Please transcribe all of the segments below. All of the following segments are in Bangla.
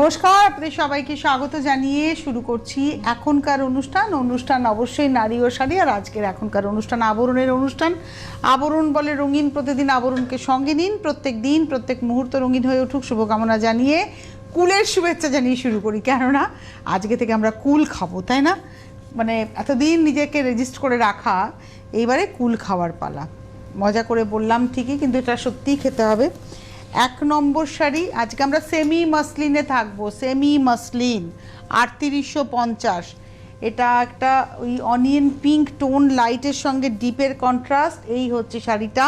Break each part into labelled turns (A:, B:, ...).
A: নমস্কার, আপনাদের সবাইকে স্বাগত জানিয়ে শুরু করছি এখনকার অনুষ্ঠান। অনুষ্ঠান অবশ্যই নারী ও শাড়ি, আর আজকের এখনকার অনুষ্ঠান আবরণের অনুষ্ঠান। আবরণ বলে রঙিন প্রতিদিন আবরণকে সঙ্গে নিন। প্রত্যেক দিন, প্রত্যেক মুহূর্ত রঙিন হয়ে উঠুক। শুভকামনা জানিয়ে কুলের শুভেচ্ছা জানিয়ে শুরু করি। কেননা, আজকে থেকে আমরা কুল খাব, তাই না? মানে এতদিন নিজেকে রেজিস্ট করে রাখা, এইবারে কুল খাওয়ার পালা। মজা করে বললাম ঠিকই, কিন্তু এটা সত্যিই খেতে হবে। এক নম্বর শাড়ি আজকে আমরা সেমি মাসলিনে থাকব সেমি মাসলিন আটত্রিশশো পঞ্চাশ। এটা একটা ওই অনিয়ন পিঙ্ক টোন লাইটের সঙ্গে ডিপের কন্ট্রাস্ট এই হচ্ছে শাড়িটা।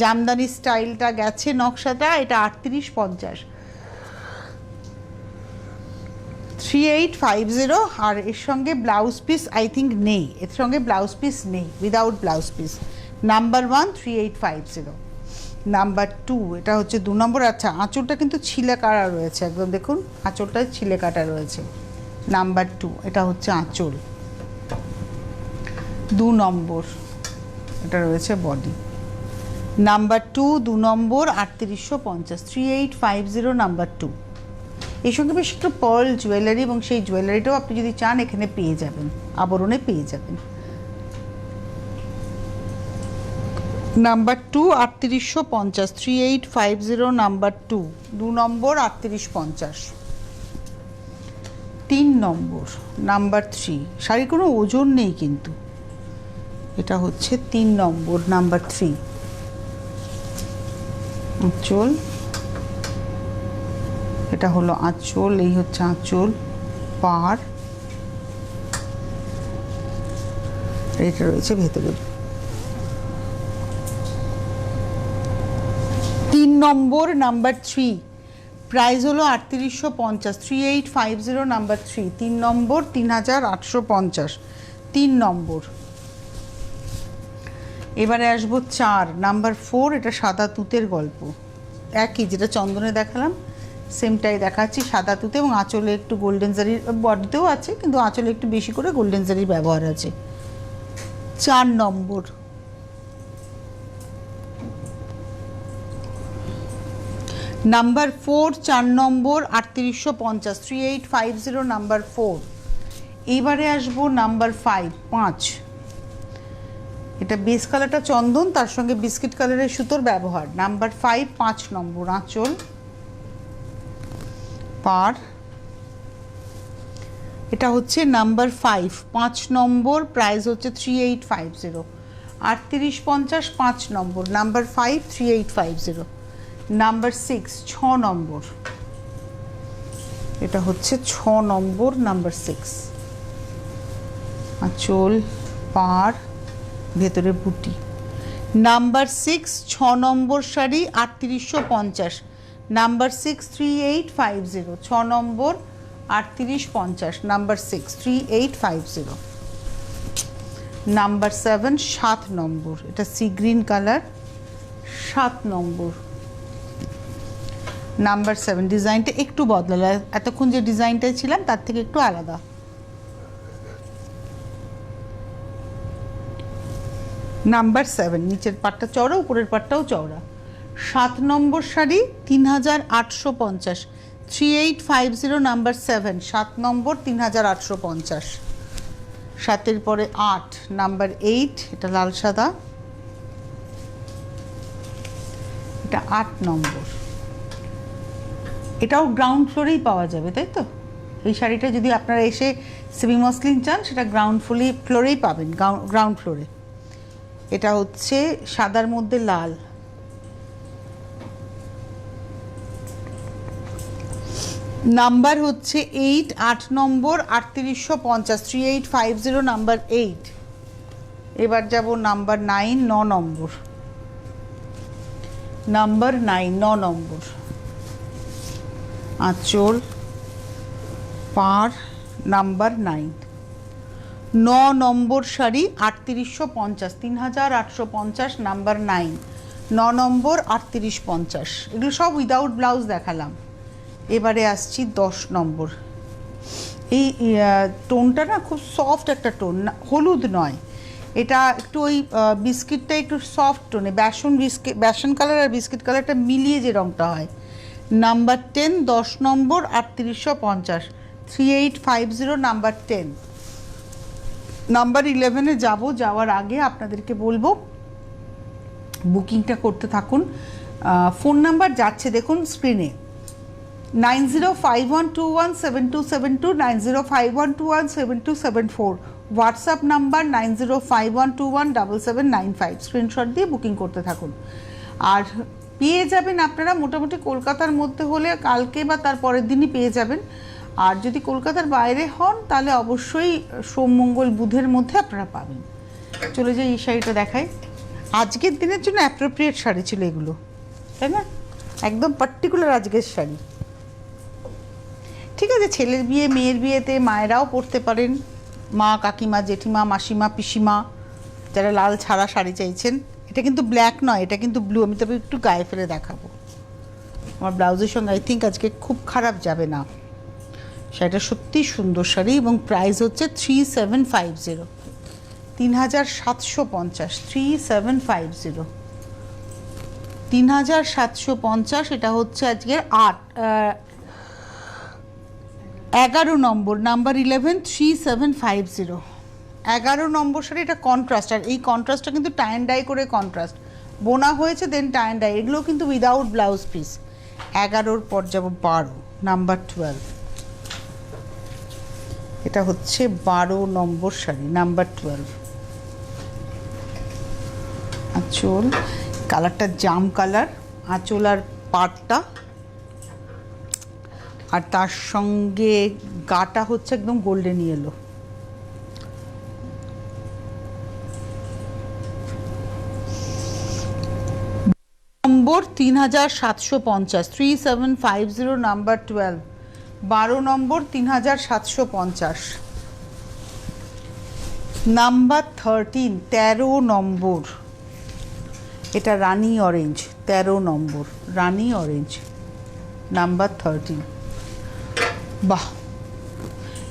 A: জামদানি স্টাইলটা গেছে নকশাটা, এটা আটত্রিশ পঞ্চাশ। থ্রি এইট ফাইভ জিরো আর এর সঙ্গে ব্লাউজ পিস আই থিঙ্ক নেই, এর সঙ্গে ব্লাউজ পিস নেই without blouse piece number one three eight five zero number two, এটা হচ্ছে দু নম্বর। আচ্ছা আঁচলটা কিন্তু ছিলে কাটা রয়েছে, একদম দেখুন আঁচলটা ছিলে কাটা রয়েছে। নাম্বার টু, এটা হচ্ছে আঁচল। দু নম্বর, এটা রয়েছে বডি। নাম্বার টু, দু নম্বর, আটত্রিশশো পঞ্চাশ, three eight five zero number two. এর সঙ্গে বেশ একটু পার্ল জুয়েলারি এবং সেই জুয়েলারিটাও আপনি যদি চান, এখানে পেয়ে যাবেন, আবরণে পেয়ে যাবেন। নাম্বার টু আটত্রিশশো পঞ্চাশ three eight five zero number two দু নম্বর, আটত্রিশ পঞ্চাশ। তিন নম্বর নাম্বার থ্রি শাড়ির কোনো ওজন নেই কিন্তু। এটা হচ্ছে তিন নম্বর নাম্বার থ্রি আঁচল। এটা হলো আঁচল, এই হচ্ছে আঁচল পার। এটা রয়েছে ভেতরে। নম্বর নাম্বার থ্রি প্রাইস হলো আটত্রিশশো পঞ্চাশ three eight five zero number three তিন নম্বর, তিন হাজার আটশো পঞ্চাশ। তিন নম্বর। এবারে আসব চার। নাম্বার ফোর এটা সাদা তুতের গল্প। একই যেটা চন্দনে দেখালাম সেমটাই দেখাচ্ছি, সাদা তুতে এবং আঁচলে একটু গোল্ডেন জারির বডিতেও আছে, কিন্তু আঁচলে একটু বেশি করে গোল্ডেন জারির ব্যবহার আছে। চার নম্বর। নাম্বার ফোর, চার নম্বর, আটত্রিশশো পঞ্চাশ three eight five zero number four. এইবারে আসব নাম্বার ফাইভ পাঁচ। এটা বেস কালারটা চন্দন, তার সঙ্গে বিস্কিট কালারের সুতোর ব্যবহার। নাম্বার ফাইভ পাঁচ নম্বর, আঁচল। পার। এটা হচ্ছে নাম্বার ফাইভ পাঁচ নম্বর প্রাইস হচ্ছে থ্রি এইট ফাইভ জিরো আটত্রিশ পঞ্চাশ, পাঁচ নম্বর, number five three eight five zero number six ছ নম্বর। এটা হচ্ছে ছ নম্বর নাম্বার সিক্স আঁচল পার ভেতরে বুটি। নাম্বার সিক্স ছ নম্বর শাড়ি আটত্রিশশো পঞ্চাশ। Number six three eight five zero ছ নম্বর, আটত্রিশ পঞ্চাশ। Number six three eight five zero number seven সাত নম্বর। এটা সি গ্রিন কালার সাত নম্বর। নাম্বার সেভেন, ডিজাইনটা একটু বদলালো। এতক্ষণ যে ডিজাইনটায় ছিলাম, তার থেকে একটু আলাদা। নাম্বার সেভেন, নিচের পাটটা চওড়া, উপরের পাটটাও চওড়া। সাত নম্বর শাড়ি, তিন হাজার আটশো পঞ্চাশ। Three eight five zero, number seven, সাত নম্বর, তিন হাজার আটশো পঞ্চাশ। সাতের পরে আট, নাম্বার এইট, এটা লাল সাদা। এটা আট নম্বর। এটাও গ্রাউন্ড ফ্লোরেই পাওয়া যাবে, তাই তো? এই শাড়িটা যদি আপনারা এসে সেমি মসলিন চান, সেটা গ্রাউন্ড ফ্লোরে ফ্লোরেই পাবেন গ্রাউন্ড ফ্লোরে এটা হচ্ছে সাদার মধ্যে লাল। নাম্বার হচ্ছে এইট আট নম্বর, আটত্রিশশো পঞ্চাশ three eight five zero number eight এবার যাব নাম্বার নাইন ন নম্বর। নাম্বার নাইন ন নম্বর। আঁচল, পার, নাম্বার নাইন ন নম্বর শাড়ি আটত্রিশশো পঞ্চাশ, তিন হাজার আটশো পঞ্চাশ, নাম্বার নাইন ন নম্বর আটত্রিশ পঞ্চাশ। এগুলো সব উইদাউট ব্লাউজ দেখালাম। এবারে আসছি দশ নম্বর। এই টোনটা না খুব সফট একটা টোন হলুদ নয়। এটা একটু ওই বিস্কিটটা একটু সফট টোনে। বেসন বিস্কিট বেসন কালার আর বিস্কিট কালারটা মিলিয়ে যে রঙটা হয়। নাম্বার টেন, দশ নম্বর আটত্রিশশো পঞ্চাশ। Three eight five zero number ten. Number ইলেভেনে যাব, যাওয়ার আগে আপনাদেরকে বলব, বুকিংটা করতে থাকুন। ফোন নাম্বার যাচ্ছে দেখুন স্ক্রিনে। Nine zero five one two one seven two seven two, nine zero five one two one seven two seven four. WhatsApp number nine zero five one two one double seven nine five. Screenshot দিয়ে বুকিং করতে থাকুন। আর পেয়ে যাবেন আপনারা মোটামুটি কলকাতার মধ্যে হলে কালকে বা তার পরের দিনই পেয়ে যাবেন। আর যদি কলকাতার বাইরে হন, তাহলে অবশ্যই সোম, মঙ্গল, বুধের মধ্যে আপনারা পাবেন। চলে যাই এই শাড়িটা দেখাই। আজকের দিনের জন্য অ্যাপ্রোপ্রিয়েট শাড়ি ছিল এগুলো, তাই না? একদম পার্টিকুলার আজকের শাড়ি। ঠিক আছে, ছেলের বিয়ে, মেয়ের বিয়েতে মায়েরাও পরতে পারেন। মা, কাকিমা, জেঠিমা, মাসিমা, পিসিমা, যারা লাল ছাড়া শাড়ি চাইছেন। এটা কিন্তু ব্ল্যাক নয়, এটা কিন্তু ব্লু আমি তবে একটু গায়ে ফেলে দেখাবো। আমার ব্লাউজের সঙ্গে আই থিঙ্ক আজকে খুব খারাপ যাবে না। শাড়িটা সত্যিই সুন্দর শাড়ি এবং প্রাইস হচ্ছে থ্রি সেভেন ফাইভ জিরো তিন হাজার সাতশো পঞ্চাশ থ্রি সেভেন ফাইভ জিরো তিন হাজার সাতশো পঞ্চাশ, এটা হচ্ছে আজকের আট এগারো নম্বর number eleven three seven five zero এগারো নম্বর শাড়ি এটা কন্ট্রাস্ট আর এই কন্ট্রাস্টটা কিন্তু টাইন ডাই করে কন্ট্রাস্ট বোনা হয়েছে দেন টাইন ডাই এগুলো কিন্তু উইদাউট ব্লাউজ পিস এগারোর পর যাব বারো নাম্বার টুয়েলভ এটা হচ্ছে বারো নম্বর শাড়ি নাম্বার টুয়েলভ আঁচল, কালারটা জাম কালার, আঁচল আর পাটটা। আর তার সঙ্গে গাটা হচ্ছে একদম গোল্ডেন ইয়েলো নম্বর তিন হাজার সাতশো পঞ্চাশ three seven five zero number twelve বারো নম্বর তিন হাজার সাতশো পঞ্চাশ। নাম্বার থার্টিন তেরো নম্বর। এটা রানি অরেঞ্জ তেরো নম্বর, রানি অরেঞ্জ নাম্বার থার্টিন বাহ!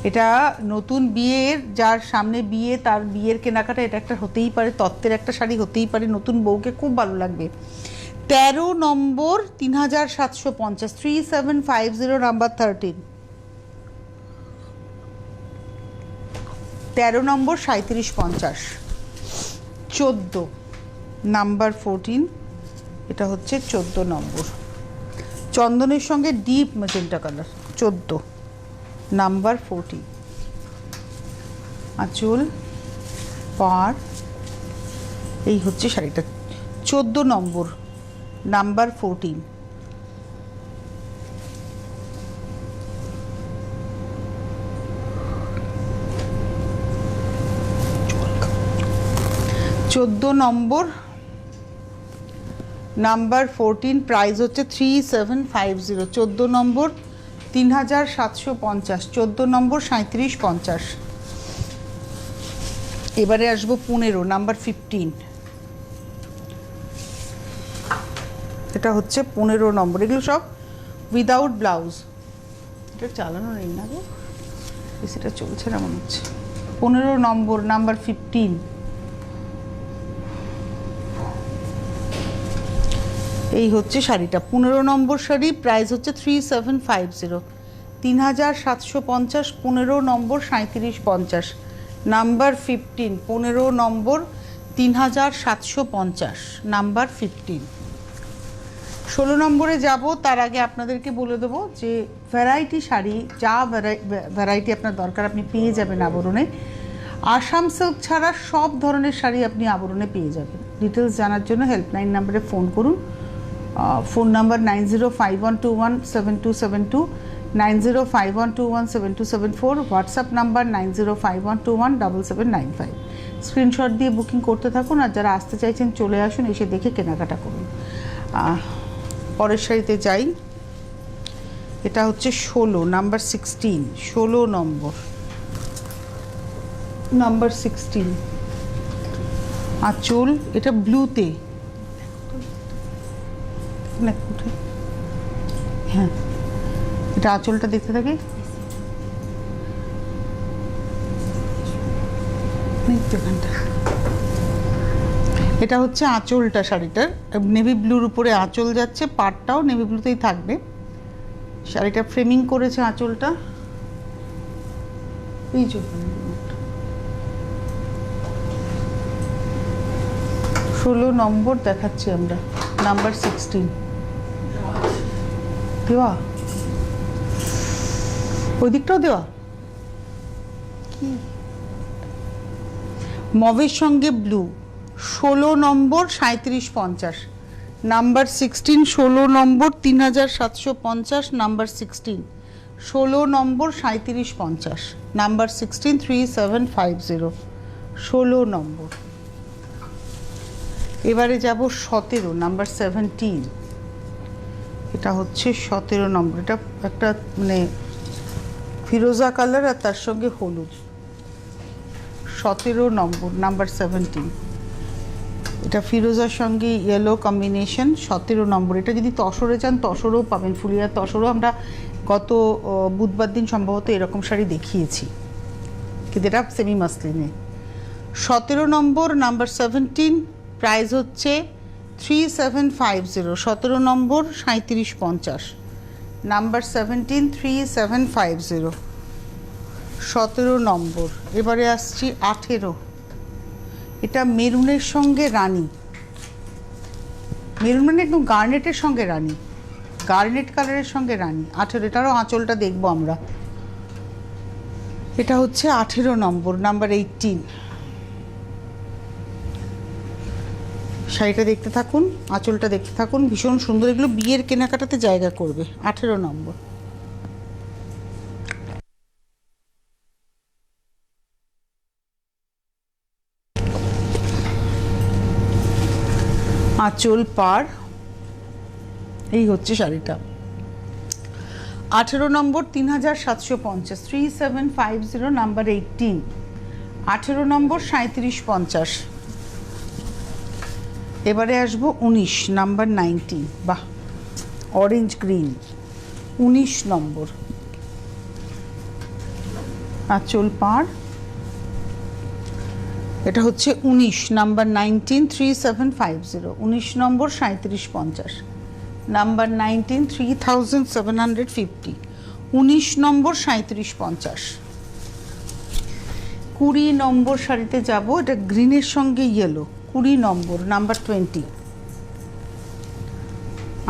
A: এটা নতুন বিয়ের, যার সামনে বিয়ে, তার বিয়ের কেনাকাটা, এটা একটা হতেই পারে, তত্ত্বের একটা শাড়ি হতেই পারে, নতুন বউকে খুব ভালো লাগবে। তেরো নম্বর তিন হাজার সাতশো পঞ্চাশ three seven five zero number thirteen তেরো নম্বর সাঁত্রিশ পঞ্চাশ। চোদ্দ নাম্বার ফোরটিন এটা হচ্ছে চোদ্দ নম্বর। চন্দনের সঙ্গে ডিপ মেজেন্টা কালার চোদ্দ নাম্বার ফোরটি আঁচল পার এই হচ্ছে শাড়িটা। চোদ্দ নম্বর নাম্বার ফোরটিন চোদ্দ নম্বর। নাম্বার ফোরটিন প্রাইস হচ্ছে থ্রি সেভেন ফাইভ জিরো চোদ্দ নম্বর, তিন হাজার সাতশো পঞ্চাশ। চোদ্দ নম্বর সাঁত্রিশ পঞ্চাশ। এবারে আসব পনেরো নাম্বার ফিফটিন এটা হচ্ছে পনেরো নম্বর। এগুলো সব উইদাউট ব্লাউজ এটা চালানো নেই না গো। সেটা চলছে না মনে হচ্ছে। পনেরো নম্বর নাম্বার ফিফটিন এই হচ্ছে শাড়িটা। পনেরো নম্বর শাড়ি প্রাইস হচ্ছে থ্রি সেভেন ফাইভ জিরো তিন হাজার সাতশো পঞ্চাশ, পনেরো নম্বর সাঁত্রিশ পঞ্চাশ। নাম্বার ফিফটিন পনেরো নম্বর তিন হাজার সাতশো পঞ্চাশ। নাম্বার ফিফটিন ষোলো নম্বরে যাব, তার আগে আপনাদেরকে বলে দেবো যে ভ্যারাইটি শাড়ি, যা ভ্যারাইটি আপনার দরকার, আপনি পেয়ে যাবেন আবরণে। আসাম সিল্ক ছাড়া সব ধরনের শাড়ি আপনি আবরণে পেয়ে যাবেন। ডিটেলস জানার জন্য হেল্পলাইন নাম্বারে ফোন করুন। Phone number nine zero five one two one seven two seven two nine zero five one two one seven two seven four WhatsApp number nine zero five one two one double seven nine five screenshot দিয়ে বুকিং করতে থাকুন, আর যারা আসতে চাইছেন, চলে আসুন, এসে দেখে কেনাকাটা করুন। পরের শাড়িতে যাই। এটা হচ্ছে ষোলো, নাম্বার সিক্সটিন ষোলো নম্বর। নাম্বার সিক্সটিন আঁচল, এটা ব্লুতে। হ্যাঁ। এটা আঁচলটা দেখতে থাকে। এটা হচ্ছে আঁচলটা শাড়িটার। নেভি ব্লুর উপরে আঁচল যাচ্ছে, পাটটাও নেভি ব্লুতেই থাকবে। শাড়িটা ফ্রেমিং করেছে আঁচলটা। এই ষোলো নম্বর দেখাচ্ছি আমরা নাম্বার সিক্সটিন দেওয়া? ওই দিকটাও দেওয়া? কি? মবের সঙ্গে ব্লু ষোলো নম্বর সাঁত্রিশ পঞ্চাশ, নাম্বার সিক্সটিন ষোলো নম্বর তিন হাজার সাতশো পঞ্চাশ, নাম্বার সিক্সটিন ষোলো নম্বর সাঁত্রিশ পঞ্চাশ, number sixteen three seven five zero ষোলো নম্বর। এবারে যাব সতেরো, নাম্বার সেভেন্টিন এটা হচ্ছে সতেরো নম্বর, এটা একটা মানে ফিরোজা কালার আর তার সঙ্গে হলুদ। সতেরো নম্বর, নাম্বার সেভেন্টিন এটা ফিরোজার সঙ্গে ইয়েলো কম্বিনেশন সতেরো নম্বর। এটা যদি তসরে চান তসরও পাবেন ফুলিয়ার তসরও। আমরা গত বুধবার দিন সম্ভবত এরকম শাড়ি দেখিয়েছি। কিন্তু এটা সেমি মাসলিনে সতেরো নম্বর নাম্বার সেভেন্টিন প্রাইস হচ্ছে থ্রি সেভেন ফাইভ জিরো সতেরো নম্বর সাঁত্রিশ পঞ্চাশ। Number seventeen three seven five zero সতেরো নম্বর। এবারে আসছি আঠেরো। এটা মেরুনের সঙ্গে রানী। মেরুন মানে একদম গার্নেটের সঙ্গে রানী। গার্নেট কালারের সঙ্গে রানী। আঠেরো, এটারও আঁচলটা দেখব আমরা। এটা হচ্ছে আঠেরো নম্বর, নাম্বার এইটিন শাড়িটা দেখতে থাকুন, আঁচলটা দেখতে থাকুন। ভীষণ সুন্দর, এগুলো বিয়ের কেনাকাটাতে জায়গা করবে। আঠেরো নম্বর। আঁচল পার। এই হচ্ছে শাড়িটা। আঠেরো নম্বর, তিন হাজার সাতশো পঞ্চাশ। Three seven five zero number eighteen আঠেরো নম্বর সাঁত্রিশ পঞ্চাশ। এবারে আসব উনিশ নাম্বার নাইনটিন বাহ অরেঞ্জ গ্রিন উনিশ নম্বর। আঁচল পাড় এটা হচ্ছে উনিশ, number nineteen three seven five zero উনিশ নম্বর সাঁত্রিশ পঞ্চাশ, number nineteen three thousand seven hundred fifty উনিশ নম্বর সাঁত্রিশ পঞ্চাশ। কুড়ি নম্বর শাড়িতে যাব, এটা গ্রিনের সঙ্গে ইয়েলো কুড়ি নম্বর, নাম্বার টোয়েন্টি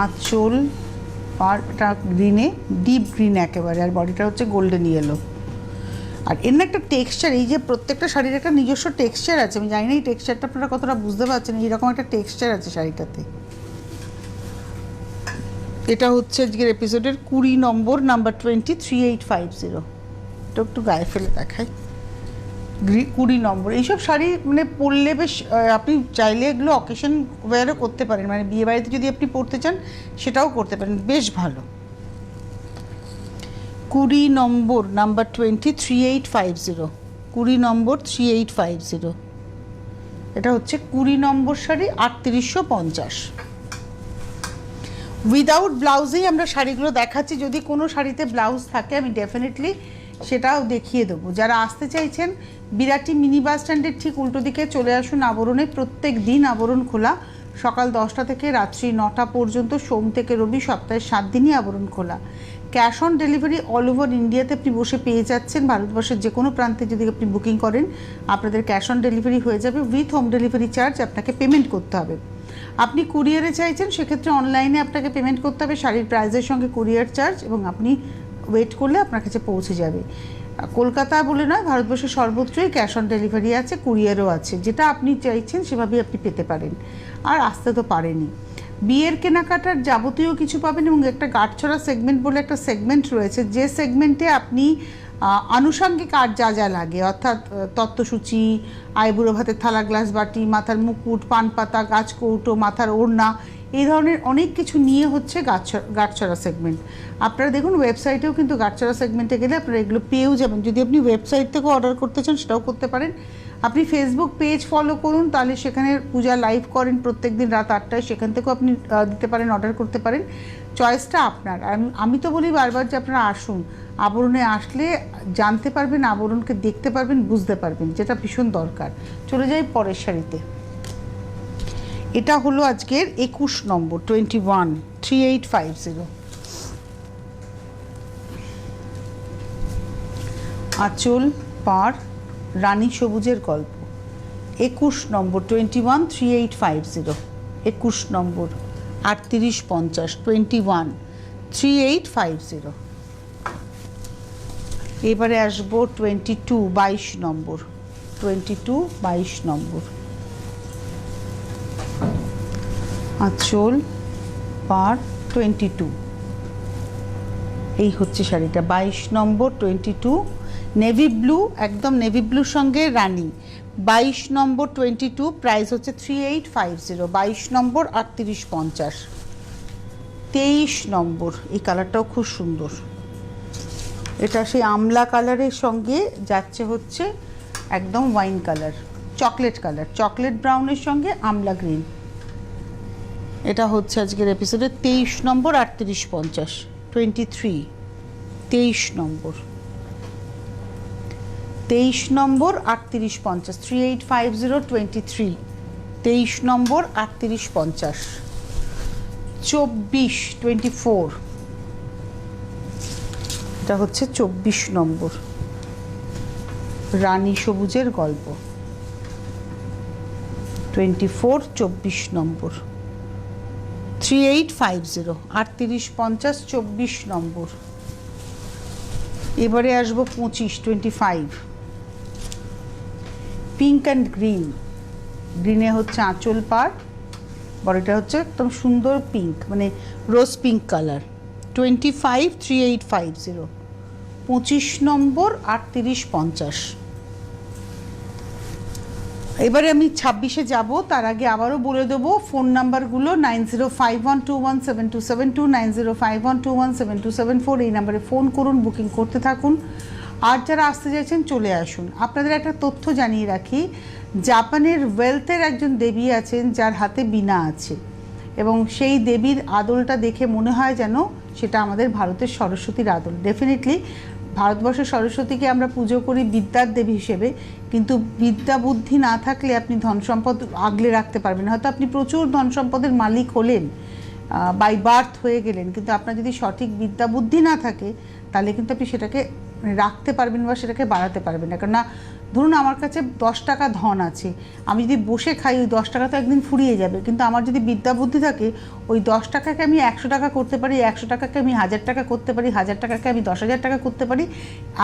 A: আঁচল পারটা গ্রিনে ডিপ গ্রিন একেবারে, আর বডিটা হচ্ছে গোল্ডেন ইয়েলো আর এর একটা টেক্সচার এই যে প্রত্যেকটা শাড়ির একটা নিজস্ব টেক্সচার আছে, আমি জানি না এই টেক্সচারটা আপনারা কতটা বুঝতে পারছেন এইরকম একটা টেক্সচার আছে শাড়িটাতে। এটা হচ্ছে আজকের এপিসোডের কুড়ি নম্বর number twenty three eight five zero এটা একটু গায়ে ফেলে দেখাই। কুড়ি নম্বর। এইসব শাড়ি মানে পরলে বেশ আপনি চাইলে এগুলো অকেশন ওয়্যারও করতে পারেন। মানে বিয়ে বাড়িতে যদি আপনি পরতে চান, সেটাও করতে পারেন। বেশ ভালো। কুড়ি নম্বর number twenty three eight five zero কুড়ি নম্বর থ্রি এইট ফাইভ জিরো এটা হচ্ছে কুড়ি নম্বর শাড়ি, আটত্রিশশো পঞ্চাশ। উইদাউট ব্লাউজেই আমরা শাড়িগুলো দেখাচ্ছি। যদি কোনো শাড়িতে ব্লাউজ থাকে, আমি ডেফিনেটলি সেটাও দেখিয়ে দেবো। যারা আসতে চাইছেন, বিরাটি মিনি বাস স্ট্যান্ডের ঠিক উল্টো দিকে চলে আসুন। আবরণে প্রত্যেক দিন আবরণ খোলা। সকাল দশটা থেকে রাত্রি নটা পর্যন্ত সোম থেকে রবি সপ্তাহে সাত দিনই আবরণ খোলা। Cash on delivery all over ইন্ডিয়াতে আপনি বসে পেয়ে যাচ্ছেন। ভারতবর্ষের যে কোনো প্রান্তে যদি আপনি বুকিং করেন, আপনাদের ক্যাশ অন ডেলিভারি হয়ে যাবে। উইথ হোম ডেলিভারি চার্জ আপনাকে পেমেন্ট করতে হবে। আপনি কুরিয়ারে চাইছেন, সেক্ষেত্রে অনলাইনে আপনাকে পেমেন্ট করতে হবে। শাড়ির প্রাইজের সঙ্গে কুরিয়ার চার্জ এবং আপনি ওয়েট করলে আপনার কাছে পৌঁছে যাবে। কলকাতা বলে নয়, ভারতবর্ষের সর্বত্রই ক্যাশ অন ডেলিভারি আছে, কুরিয়ারও আছে। যেটা আপনি চাইছেন সেভাবেই আপনি পেতে পারেন। আর আসতে তো পারেনি। বিয়ের কেনাকাটার যাবতীয় কিছু পাবেন এবং একটা গাঁটছড়া সেগমেন্ট বলে একটা সেগমেন্ট রয়েছে। যে সেগমেন্টে আপনি আনুষঙ্গিক আর যা যা লাগে, অর্থাৎ তত্ত্বসূচি, আইবুড়ো ভাতের থালা গ্লাস বাটি, মাথার মুকুট পান পাতা গাছ কৌটো মাথার ওড়না এই ধরনের অনেক কিছু নিয়ে হচ্ছে গাছ- গাঁটছড়া সেগমেন্ট আপনারা দেখুন ওয়েবসাইটেও কিন্তু গাঁটছড়া সেগমেন্টে গেলে আপনারা এগুলো পেয়েও যাবেন। যদি আপনি ওয়েবসাইট থেকেও অর্ডার করতে চান, সেটাও করতে পারেন। আপনি ফেসবুক পেজ ফলো করুন, তাহলে সেখানে পূজা লাইভ করেন প্রত্যেক দিন রাত আটটায়। সেখান থেকেও আপনি দিতে পারেন অর্ডার করতে পারেন। চয়েসটা আপনার। আমি- আমি তো বলি বারবার যে আপনারা আসুন। আবরণে আসলে জানতে পারবেন, আবরণকে দেখতে পারবেন, বুঝতে পারবেন, যেটা ভীষণ দরকার। চলে যাই পরের শাড়িতে এটা হলো আজকের একুশ নম্বর twenty one three eight five zero আঁচল পার রানী সবুজের গল্প, একুশ নম্বর twenty one three eight five zero একুশ নম্বর, আটত্রিশ, পঞ্চাশ twenty one three eight five zero এবারে আসব টোয়েন্টি টু বাইশ নম্বর টোয়েন্টি টু বাইশ নম্বর। আঁচল পার টোয়েন্টি টু এই হচ্ছে শাড়িটা। বাইশ নম্বর টোয়েন্টি টু নেভি ব্লু একদম নেভি ব্লুর সঙ্গে রানী। বাইশ নম্বর টোয়েন্টি টু প্রাইস হচ্ছে থ্রি এইট ফাইভ জিরো বাইশ নম্বর আটত্রিশ পঞ্চাশ। তেইশ নম্বর, এই কালারটাও খুব সুন্দর। এটা সেই আমলা কালারের সঙ্গে যাচ্ছে হচ্ছে একদম wine colour chocolate colour chocolate ব্রাউনের সঙ্গে আমলা গ্রিন এটা হচ্ছে আজকের এপিসোডে তেইশ নম্বর, আটত্রিশ পঞ্চাশ টোয়েন্টি থ্রি তেইশ নম্বর। তেইশ নম্বর, আটত্রিশ পঞ্চাশ three eight five zero twenty three তেইশ নম্বর, আটত্রিশ পঞ্চাশ। চব্বিশ টোয়েন্টি ফোর এটা হচ্ছে চব্বিশ নম্বর। রানী সবুজের গল্প। টোয়েন্টি ফোর চব্বিশ নম্বর। থ্রি এইট ফাইভ জিরো, আটত্রিশ পঞ্চাশ চব্বিশ নম্বর। এবারে আসব পঁচিশ, twenty five. Pink and green, গ্রিনে হচ্ছে আঁচল পাড় বডিটা হচ্ছে একদম সুন্দর পিঙ্ক মানে rose pink colour. Twenty five, three eight five zero, পঁচিশ নম্বর, আটত্রিশ পঞ্চাশ। এবারে আমি ছাব্বিশে যাব, তার আগে আবারও বলে দেবো, ফোন নাম্বারগুলো nine zero five one two one seven two seven two, nine zero five one two one seven two seven four এই নাম্বারে ফোন করুন, বুকিং করতে থাকুন। আর যারা আসতে চাইছেন, চলে আসুন। আপনাদের একটা তথ্য জানিয়ে রাখি, জাপানের ওয়েলথের একজন দেবী আছেন, যার হাতে বিনা আছে। এবং সেই দেবীর আদলটা দেখে মনে হয় যেন সেটা আমাদের ভারতের সরস্বতীর আদল। ডেফিনেটলি ভারতবর্ষের সরস্বতীকে আমরা পুজো করি বিদ্যার দেবী হিসেবে, কিন্তু বিদ্যা বুদ্ধি না থাকলে আপনি ধন সম্পদ আগলে রাখতে পারবেন হয়তো আপনি প্রচুর ধন সম্পদের মালিক হলেন বাই বার্থ হয়ে গেলেন, কিন্তু আপনার যদি সঠিক বিদ্যা বুদ্ধি না থাকে, তাহলে কিন্তু আপনি সেটাকে রাখতে পারবেন বা সেটাকে বাড়াতে পারবেন না। কেননা ধরুন আমার কাছে দশ টাকা ধন আছে, আমি যদি বসে খাই ওই দশ টাকা তো একদিন ফুরিয়ে যাবে, কিন্তু আমার যদি বিদ্যা বুদ্ধি থাকে, ওই দশ টাকাকে আমি একশো টাকা করতে পারি, একশো টাকাকে আমি হাজার টাকা করতে পারি, হাজার টাকাকে আমি দশ হাজার টাকা করতে পারি,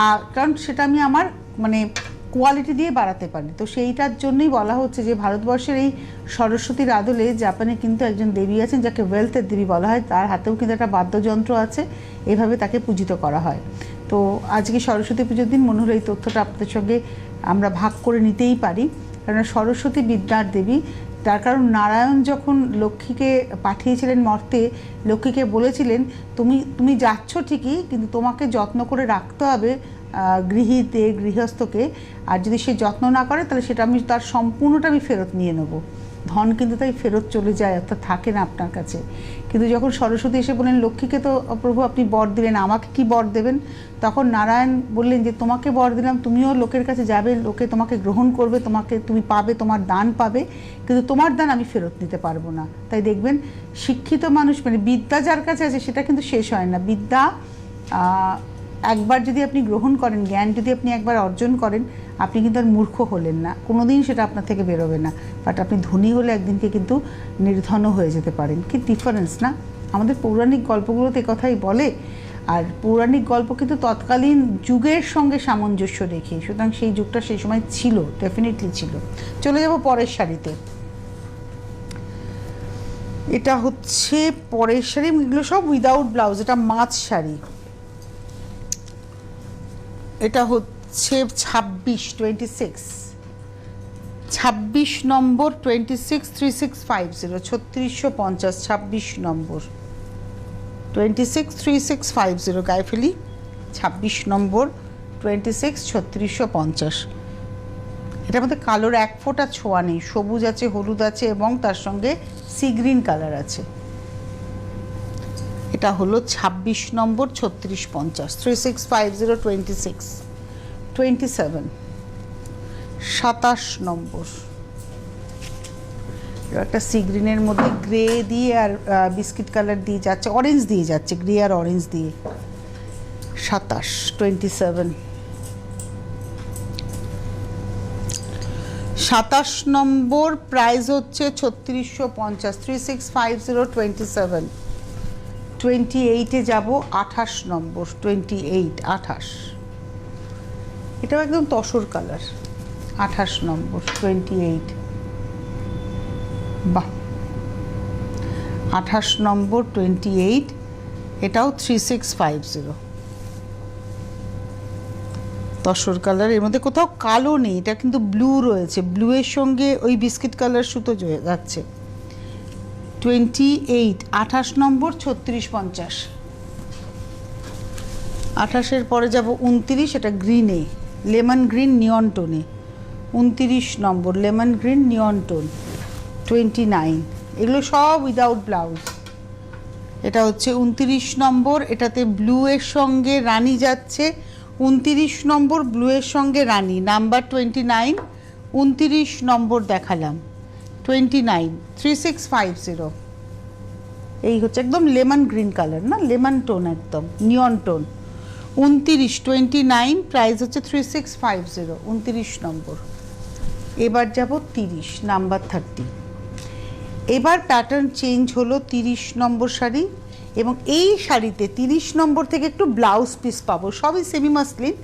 A: আর কারণ সেটা আমি আমার মানে কোয়ালিটি দিয়ে বাড়াতে পারি। তো সেইটার জন্যই বলা হচ্ছে যে ভারতবর্ষের এই সরস্বতীর আদলে জাপানে কিন্তু একজন দেবী আছেন, যাকে ওয়েলথের দেবী বলা হয়, তার হাতেও কিন্তু একটা বাদ্যযন্ত্র আছে, এভাবে তাকে পূজিত করা হয়। তো আজকে সরস্বতী পুজোর দিন মনে হলো এই তথ্যটা আপনাদের সঙ্গে আমরা ভাগ করে নিতেই পারি। কারণ সরস্বতী বিদ্যার দেবী, তার কারণ নারায়ণ যখন লক্ষ্মীকে পাঠিয়েছিলেন মর্তে, লক্ষ্মীকে বলেছিলেন, তুমি তুমি যাচ্ছ ঠিকই, কিন্তু তোমাকে যত্ন করে রাখতে হবে গৃহীতে, গৃহস্থকে। আর যদি সে যত্ন না করে, তাহলে সেটা আমি, তার সম্পূর্ণটা আমি ফেরত নিয়ে নেব। ধন কিন্তু তাই ফেরত চলে যায়, অর্থাৎ থাকে না আপনার কাছে। কিন্তু যখন সরস্বতী এসে বললেন, লক্ষ্মীকে তো প্রভু আপনি বর দিলেন, আমাকে কি বর দেবেন? তখন নারায়ণ বললেন যে, তোমাকে বর দিলাম, তুমিও লোকের কাছে যাবে, লোকে তোমাকে গ্রহণ করবে, তোমাকে তুমি পাবে, তোমার দান পাবে, কিন্তু তোমার দান আমি ফেরত নিতে পারব না। তাই দেখবেন, শিক্ষিত মানুষ মানে বিদ্যা যার কাছে আছে, সেটা কিন্তু শেষ হয় না। বিদ্যা একবার যদি আপনি গ্রহণ করেন, জ্ঞান যদি আপনি একবার অর্জন করেন, আপনি কিন্তু আর মূর্খ হলেন না। কোনোদিন সেটা আপনার থেকে বেরোবে না। বাট আপনি ধনী হলে একদিনকে কিন্তু নির্ধন হয়ে যেতে পারেন। কি ডিফারেন্স না? আমাদের পৌরাণিক গল্পগুলোতে কথাই বলে। আর পৌরাণিক গল্প কিন্তু তৎকালীন যুগের সঙ্গে সামঞ্জস্য রেখে, সুতরাং সেই যুগটা সেই সময় ছিল ডেফিনেটলি ছিল। চলে যাব পরের শাড়িতে এটা হচ্ছে পরের শাড়ি এগুলো সব উইদাউট ব্লাউজ এটা মাছ শাড়ি এটা হচ্ছে ছাব্বিশ টোয়েন্টি সিক্স ছাব্বিশ নম্বর twenty six three six five zero ছত্রিশশো পঞ্চাশ, ছাব্বিশ নম্বর। Twenty six three six five zero গায়েফেলি ছাব্বিশ নম্বর টোয়েন্টি সিক্স ছত্রিশশো পঞ্চাশ। এটার মধ্যে কালোর এক ফোঁটা ছোঁয়া নেই, সবুজ আছে, হলুদ আছে এবং তার সঙ্গে সি গ্রিন কালার আছে। এটা হলো ২৬ নম্বর ছত্রিশ পঞ্চাশ three six five zero twenty six twenty seven সাতাশ নম্বর। একটা সি গ্রিনের মধ্যে গ্রে দিয়ে আর বিস্কিট কালার দিয়ে যাচ্ছে অরেঞ্জ দিয়ে যাচ্ছে গ্রে আর অরেঞ্জ দিয়ে। সাতাশ টোয়েন্টি সেভেন সাতাশ নম্বর প্রাইস হচ্ছে ছত্রিশশো পঞ্চাশ three six five zero twenty seven twenty এইটে যাব, আঠাশ নম্বর টোয়েন্টি এইট আঠাশ। এটাও একদম তসর কালার আঠাশ নম্বর টোয়েন্টি এইট বাহ! আঠাশ নম্বর টোয়েন্টি এইট এটাও থ্রি সিক্স ফাইভ জিরো তসর কালারের মধ্যে কোথাও কালো নেই, এটা কিন্তু ব্লু রয়েছে। ব্লুয়ের সঙ্গে ওই বিস্কিট কালার সুতো যাচ্ছে। টোয়েন্টি এইট, আঠাশ নম্বর, ছত্রিশ পঞ্চাশ। আঠাশের পরে যাব উনতিরিশ, এটা গ্রিনে লেমন গ্রিন নিয়ন টোনে উনতিরিশ নম্বর lemon green neon tone twenty nine এগুলো সব উইদাউট ব্লাউজ এটা হচ্ছে উনতিরিশ নম্বর, এটাতে ব্লু এর সঙ্গে রানি যাচ্ছে। উনতিরিশ নম্বর ব্লু এর সঙ্গে রানি নাম্বার টোয়েন্টি নাইন উনতিরিশ নম্বর দেখালাম। Twenty nine three six five zero এই হচ্ছে একদম লেমন গ্রিন কালার, না? লেমন টোন একদম, নিয়ন টোন। উনতিরিশ টোয়েন্টি নাইন প্রাইস হচ্ছে থ্রি সিক্স ফাইভ জিরো উনতিরিশ নম্বর। এবার যাব তিরিশ নাম্বার থার্টি এবার প্যাটার্ন চেঞ্জ হলো তিরিশ নম্বর শাড়ি এবং এই শাড়িতে তিরিশ নম্বর থেকে একটু ব্লাউজ পিস পাবো। সবই সেমি মাসলিন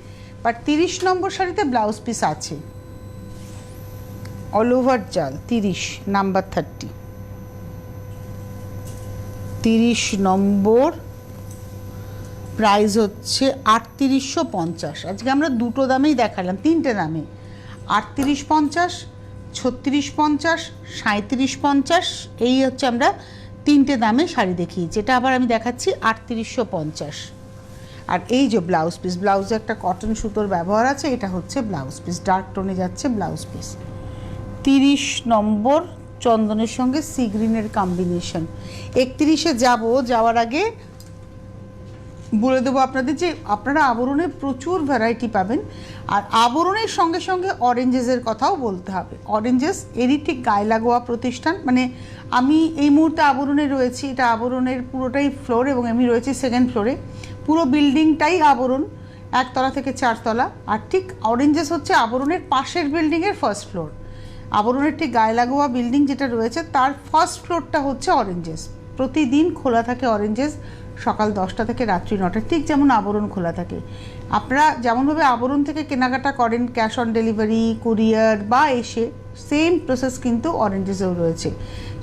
A: বাট তিরিশ নম্বর শাড়িতে ব্লাউজ পিস আছে। অল ওভার জাল, তিরিশ, নাম্বার থার্টি তিরিশ নম্বর প্রাইস হচ্ছে আটত্রিশশো পঞ্চাশ। আজকে আমরা দুটো দামেই দেখালাম, তিনটে দামে। আটত্রিশ পঞ্চাশ, ছত্রিশ পঞ্চাশ সাঁত্রিশ পঞ্চাশ, এই হচ্ছে আমরা তিনটে দামে শাড়ি দেখিয়েছি এটা আবার আমি দেখাচ্ছি আটত্রিশশো পঞ্চাশ। আর এই যে ব্লাউজ পিস ব্লাউজে একটা কটন সুতোর ব্যবহার আছে, এটা হচ্ছে ব্লাউজ পিস ডার্ক টোনে যাচ্ছে ব্লাউজ পিস তিরিশ নম্বর চন্দনের সঙ্গে সি গ্রিনের কম্বিনেশন একত্রিশে যাব, যাওয়ার আগে বলে দেবো আপনাদের যে আপনারা আবরণে প্রচুর ভ্যারাইটি পাবেন। আর আবরণের সঙ্গে সঙ্গে অরেঞ্জেসের কথাও বলতে হবে। অরেঞ্জেস এরই ঠিক গায়ে লাগোয়া প্রতিষ্ঠান। মানে আমি এই মুহূর্তে আবরণে রয়েছি, এটা আবরণের পুরোটাই ফ্লোর এবং আমি রয়েছি সেকেন্ড ফ্লোরে পুরো বিল্ডিংটাই আবরণ, একতলা থেকে চারতলা। আর ঠিক অরেঞ্জেস হচ্ছে আবরণের পাশের বিল্ডিংয়ের ফার্স্ট ফ্লোর আবরণের ঠিক গায়ে লাগোয়া বিল্ডিং যেটা রয়েছে, তার ফার্স্ট ফ্লোরটা হচ্ছে অরেঞ্জেস প্রতিদিন খোলা থাকে অরেঞ্জেস সকাল দশটা থেকে রাত্রি নটা, ঠিক যেমন আবরণ খোলা থাকে। আপনারা যেমনভাবে আবরণ থেকে কেনাকাটা করেন ক্যাশ অন ডেলিভারি কুরিয়ার বা এসে সেম প্রসেস কিন্তু অরেঞ্জেসেও রয়েছে।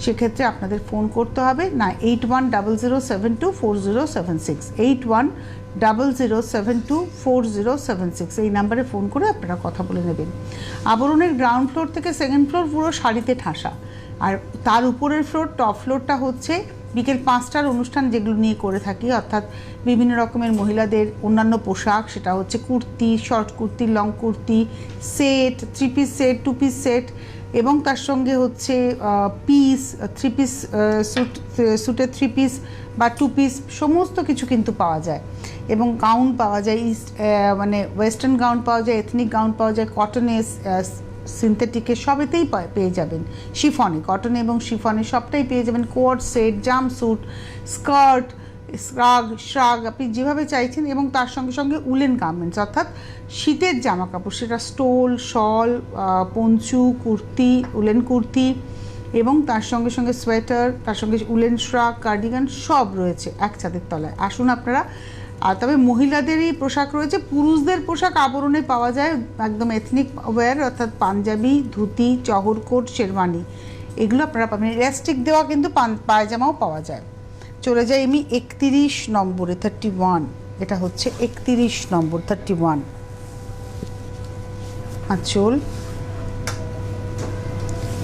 A: সেক্ষেত্রে আপনাদের ফোন করতে হবে, না eight one double zero seven two four zero seven six eight one double zero seven two four zero seven six এই নাম্বারে ফোন করে আপনারা কথা বলে নেবেন। আবরণের গ্রাউন্ড ফ্লোর থেকে সেকেন্ড ফ্লোর পুরো শাড়িতে ঠাসা। আর তার উপরের ফ্লোর টপ ফ্লোরটা হচ্ছে বিকেল পাঁচটার অনুষ্ঠান যেগুলো নিয়ে করে থাকি। অর্থাৎ বিভিন্ন রকমের মহিলাদের অন্যান্য পোশাক, সেটা হচ্ছে kurti short kurti long kurti set three piece set two piece set এবং তার সঙ্গে হচ্ছে পিস থ্রি পিস স্যুট স্যুটের থ্রি পিস বা টু পিস সমস্ত কিছু কিন্তু পাওয়া যায়। এবং গাউন পাওয়া যায় ইস্ট মানে ওয়েস্টার্ন গাউন পাওয়া যায় এথনিক গাউন পাওয়া যায় কটনে সিনথেটিকের সবেতেই পেয়ে যাবেন। শিফনে কটনে এবং শিফনে সবটাই পেয়ে যাবেন। কোয়ার set jump jumpsuit skirt shrug, shrug, আপনি যেভাবে চাইছেন এবং তার সঙ্গে সঙ্গে উলেন গার্মেন্টস অর্থাৎ শীতের জামা কাপড় সেটা stole, shawl poncho, kurti, woollen kurti এবং তার সঙ্গে সঙ্গে সোয়েটার, তার সঙ্গে উলেন শ্রাগ, কার্ডিগান সব রয়েছে এক ছাদের তলায়। আসুন আপনারা। আর তবে মহিলাদেরই পোশাক রয়েছে, পুরুষদের পোশাক আবরণে পাওয়া যায় একদম এথনিক ওয়্যার অর্থাৎ পাঞ্জাবি, ধুতি, চহরকোট, শেরওয়ানি। এগুলো আপনারা পাবেন। ইলাস্টিক দেওয়া কিন্তু পায়জামাও পাওয়া যায়। চলে যাই আমি একতিরিশ নম্বরে থার্টি ওয়ান এটা হচ্ছে একতিরিশ নম্বর থার্টি ওয়ান আঁচল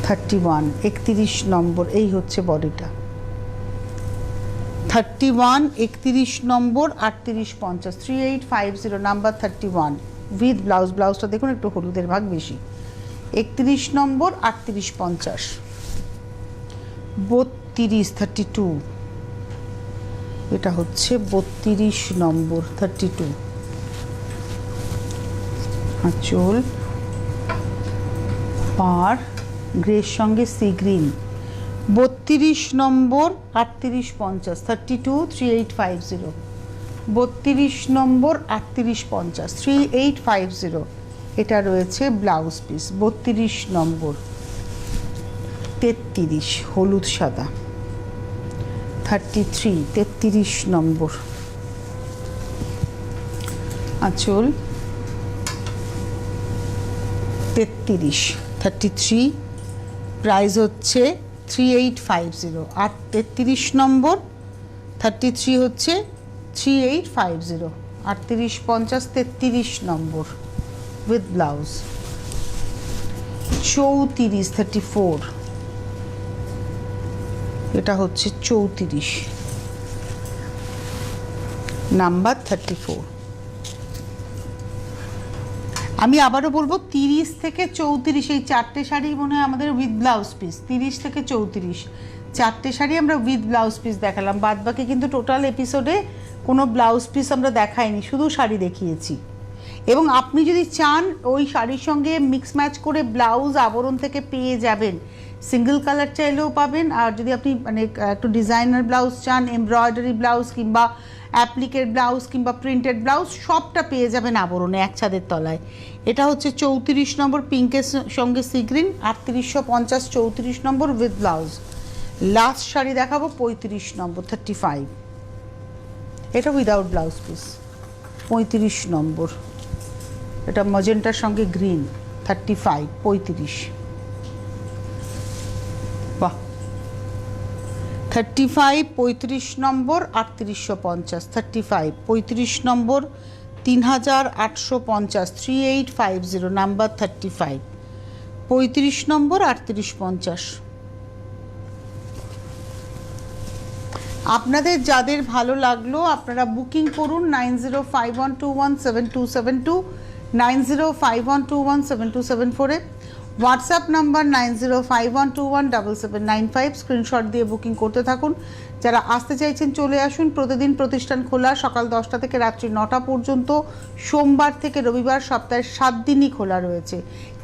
A: থার্টি ওয়ান একতিরিশ নম্বর, এই হচ্ছে বডিটা। থার্টি ওয়ান একতিরিশ নম্বর, আটত্রিশ পঞ্চাশ। Three eight five zero number thirty one with blouse ব্লাউজটা দেখুন, একটু হলুদের ভাগ বেশি। একত্রিশ নম্বর, আটত্রিশ পঞ্চাশ। বত্রিশ থার্টি টু এটা হচ্ছে বত্রিশ নম্বর থার্টি টু আঁচল পার গ্রের সঙ্গে সি গ্রিন। বত্রিশ নম্বর, আটত্রিশ পঞ্চাশ thirty two three eight five zero বত্রিশ নম্বর, আটত্রিশ পঞ্চাশ থ্রি এইট ফাইভ জিরো এটা রয়েছে ব্লাউজ পিস, বত্রিশ নম্বর। তেত্রিশ, হলুদ সাদা। থার্টি থ্রি তেত্রিশ নম্বর। আঁচল তেত্রিশ থার্টি থ্রি প্রাইস হচ্ছে থ্রি এইট ফাইভ জিরো আর তেত্রিশ নম্বর থার্টি থ্রি হচ্ছে থ্রি এইট ফাইভ জিরো আটত্রিশ, পঞ্চাশ, তেত্রিশ নম্বর উইথ ব্লাউজ চৌত্রিশ থার্টি ফোর এটা হচ্ছে চৌত্রিশ। নাম্বার থার্টি ফোর আমি আবারও বলব, তিরিশ থেকে চৌত্রিশ, এই চারটে শাড়ি মনে হয় আমাদের উইথ ব্লাউজ পিস তিরিশ থেকে চৌত্রিশ। চারটে শাড়ি আমরা উইথ ব্লাউজ পিস দেখালাম। বাদ বাকি কিন্তু টোটাল এপিসোডে কোনো ব্লাউজ পিস আমরা দেখাইনি, শুধু শাড়ি দেখিয়েছি। এবং আপনি যদি চান ওই শাড়ির সঙ্গে মিক্স ম্যাচ করে ব্লাউজ আবরণ থেকে পেয়ে যাবেন সিঙ্গেল কালার চাইলেও পাবেন। আর যদি আপনি মানে একটু ডিজাইনার ব্লাউজ চান এমব্রয়ডারি ব্লাউজ কিংবা অ্যাপ্লিকের ব্লাউজ কিংবা প্রিন্টেড ব্লাউজ সবটা পেয়ে যাবেন আবরণে এক ছাদের তলায়। এটা হচ্ছে চৌত্রিশ নম্বর পিঙ্কের সঙ্গে সিগ্রিন আটত্রিশশো পঞ্চাশ চৌত্রিশ নম্বর উইথ ব্লাউজ লাস্ট শাড়ি দেখাবো, পঁয়ত্রিশ নম্বর থার্টি ফাইভ এটা উইদাউট ব্লাউজ পিস পঁয়ত্রিশ নম্বর। এটা মজেন্টার সঙ্গে গ্রিন থার্টি ফাইভ পঁয়ত্রিশ। থার্টি ফাইভ পঁয়ত্রিশ নম্বর, আটত্রিশশো পঞ্চাশ। থার্টি ফাইভ পঁয়ত্রিশ নম্বর তিন হাজার আটশো পঞ্চাশ three eight five zero number thirty five পঁয়ত্রিশ নম্বর, আটত্রিশ পঞ্চাশ। আপনাদের যাদের ভালো লাগল, আপনারা বুকিং করুন nine zero five one two one seven two seven two, nine zero five one two one seven two seven ফোরে। WhatsApp number nine zero five one two one double seven nine five screenshot দিয়ে বুকিং করতে থাকুন। যারা আসতে চাইছেন, চলে আসুন। প্রতিদিন প্রতিষ্ঠান খোলা, সকাল দশটা থেকে রাত্রি নটা পর্যন্ত। সোমবার থেকে রবিবার সপ্তাহের সাত দিনই খোলা রয়েছে।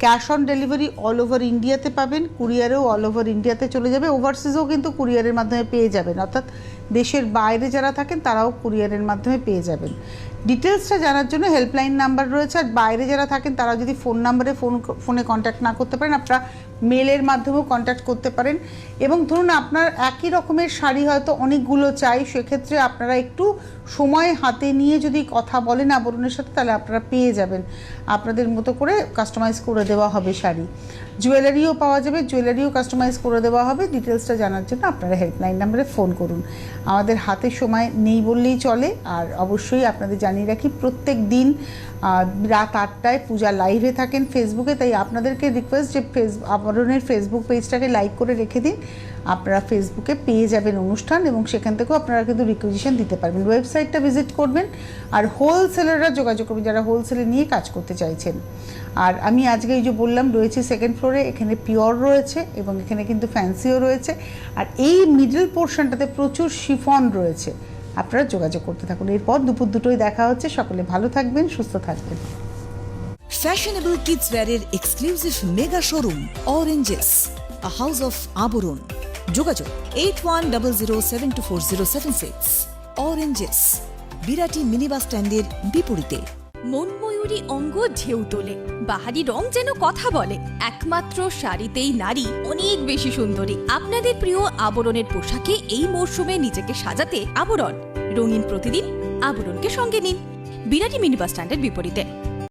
A: Cash on delivery all over ইন্ডিয়াতে পাবেন। কুরিয়ারেও অল ওভার ইন্ডিয়াতে চলে যাবে। ওভারসিজও কিন্তু কুরিয়ারের মাধ্যমে পেয়ে যাবেন। অর্থাৎ দেশের বাইরে যারা থাকেন, তারাও কুরিয়ারের মাধ্যমে পেয়ে যাবেন। ডিটেলসটা জানার জন্য হেল্পলাইন নাম্বার রয়েছে আর বাইরে যারা থাকেন তারা যদি ফোন নাম্বারে ফোন ফোনে কন্ট্যাক্ট না করতে পারেন, আপনারা মেলের মাধ্যমেও কন্ট্যাক্ট করতে পারেন। এবং ধরুন আপনার একই রকমের শাড়ি হয়তো অনেকগুলো চাই, সেক্ষেত্রে আপনারা একটু সময় হাতে নিয়ে যদি কথা বলেন আবরণের সাথে, তাহলে আপনারা পেয়ে যাবেন। আপনাদের মতো করে কাস্টমাইজ করে দেওয়া হবে শাড়ি। জুয়েলারিও পাওয়া যাবে, জুয়েলারিও কাস্টমাইজ করে দেওয়া হবে। ডিটেলসটা জানার জন্য আপনারা হেল্পলাইন নাম্বারে ফোন করুন। আমাদের হাতে সময় নেই বললেই চলে, আর অবশ্যই আপনাদের জানিয়ে রাখি, প্রত্যেক দিন রাত আটটায় পূজা লাইভে থাকেন ফেসবুকে তাই আপনাদেরকে রিকোয়েস্ট যে ফেস আবরণের ফেসবুক পেজটাকে লাইক করে রেখে দিন। আপনারা ফেসবুকে পেয়ে যাবেন অনুষ্ঠান এবং সেখান থেকেও আপনারা কিন্তু রিকুইজিশন দিতে পারবেন। ওয়েবসাইটটা ভিজিট করবেন আর হোলসেলাররা যোগাযোগ করবেন, যারা হোলসেলে নিয়ে কাজ করতে চাইছেন। আর আমি আজকে এই যে বললাম, রয়েছে সেকেন্ড ফ্লোরে এখানে পিওর রয়েছে এবং এখানে কিন্তু ফ্যান্সিও রয়েছে। আর এই মিডল পোর্শনটাতে প্রচুর শিফন রয়েছে। আপনারা যোগাযোগ করতে থাকুন। এরপর দুপুর দুটোই দেখা হচ্ছে। সকলে ভালো থাকবেন, সুস্থ থাকবেন।
B: Fashionable kids ওয়্যারের exclusive mega showroom Oranges a house of Abaran যোগাযোগ eight one double zero seven two four zero seven six Oranges Birati mini bus স্ট্যান্ডের বিপরীতে।
C: মনময়ূরী অঙ্গ ঢেউ তোলে। বাহারি রং যেন কথা বলে। একমাত্র শাড়িতেই নারী অনেক বেশি সুন্দরী। আপনাদের প্রিয় আবরণের পোশাকে এই মরশুমে নিজেকে সাজাতে আবরণ। রঙিন প্রতিদিন আবরণকে সঙ্গে নিন। বিরাটি মিনি বাস স্ট্যান্ডের বিপরীতে।